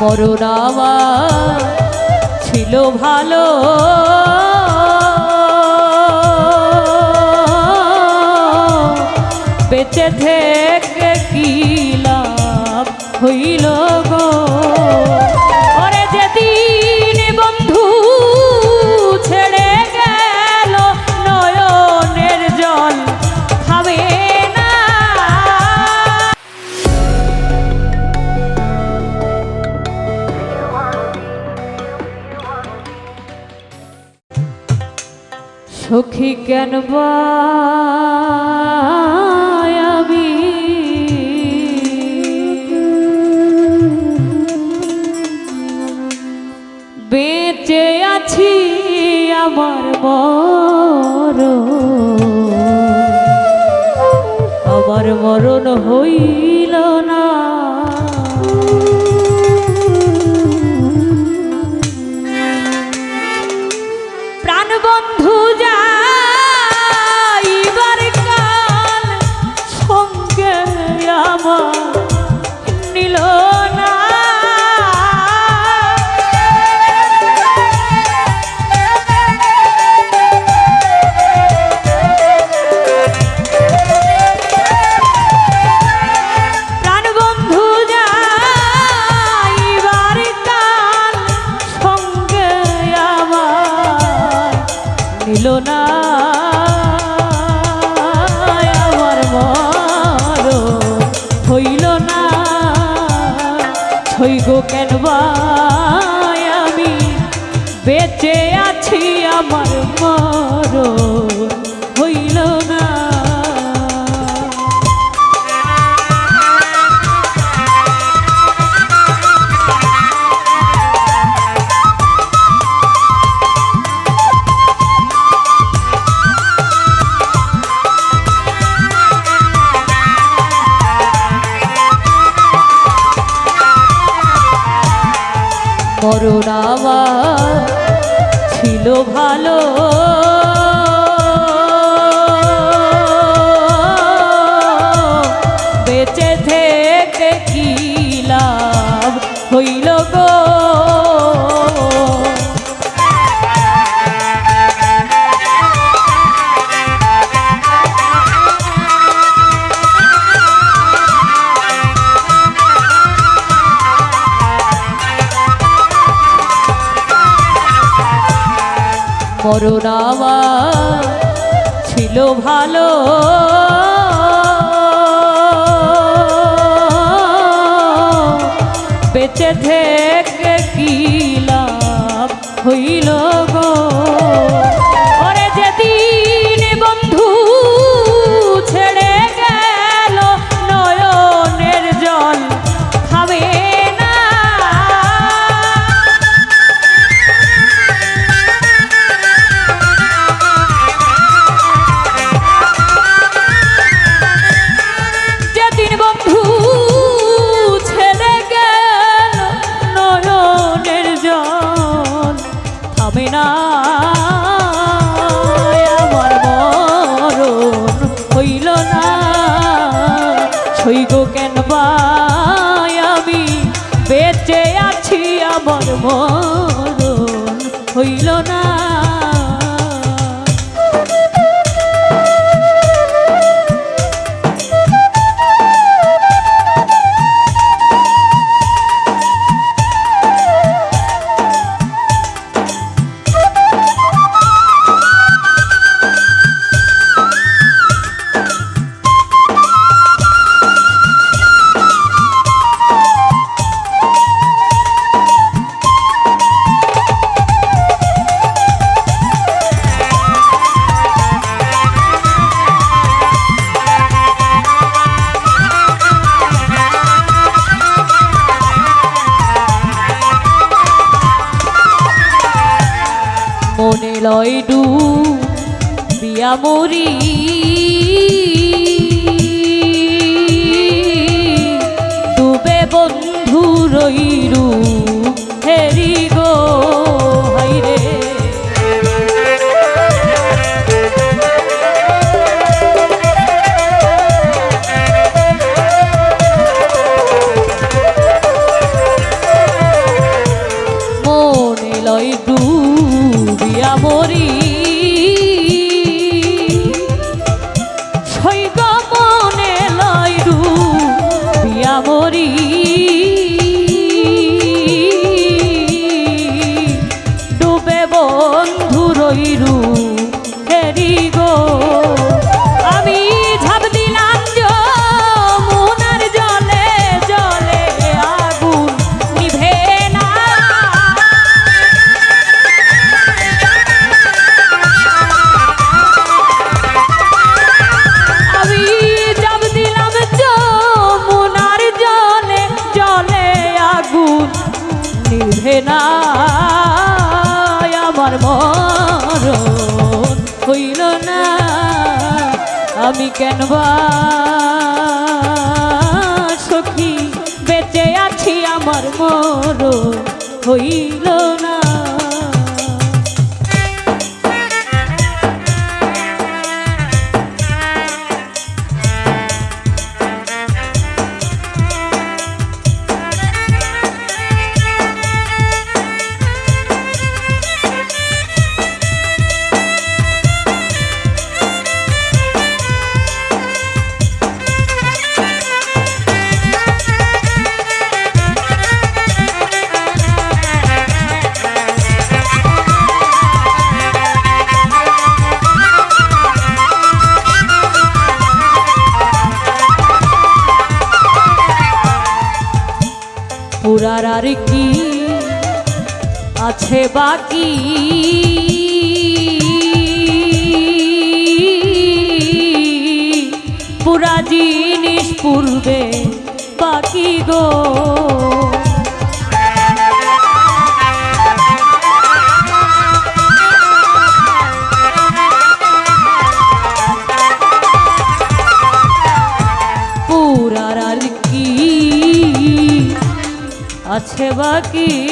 মরুরামা ছিল ভালো। বেঁচে থেকে কি লাভ হইল সখী কেন আমি? বেঁচে আছি আমার মর আমার মরণ হইল হইগ কেন ভাই আমি? বেঁচে আছি আমার মর আমার ছিল ভালো। মরণ আমার ছিল ভালো। বেঁচে থেকে কি লাভ হইল? ছইগ কেন পাই আমি বেঁচে আছি আমার মরণ মনে লয় ডু বিয়া মরি। ডুবে বন্ধু রইরু বুঝে না আমার মরণ হইল না। আমি কেন সখী বেঁচে আছি আমার মরণ হইল না। আছে বাকি। পুরা জিনিস পূর্বে বাকি গো। আছে বাকি?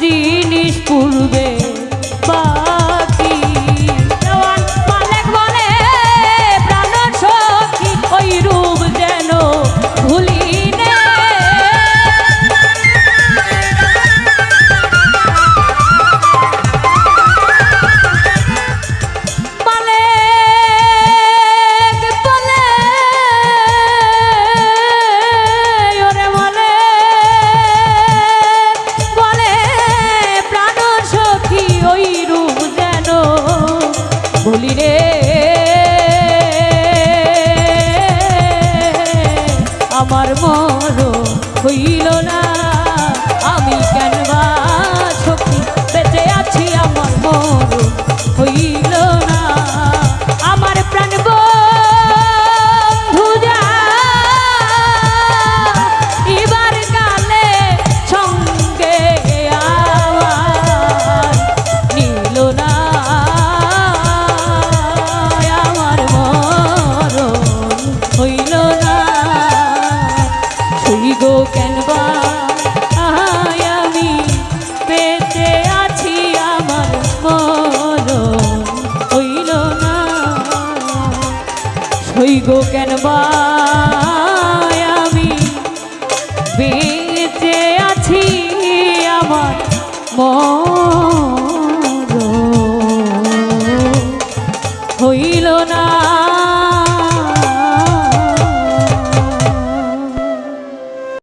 জিনিস পূর্বে বাকি বলি রে হইল না। ছুই গো কেন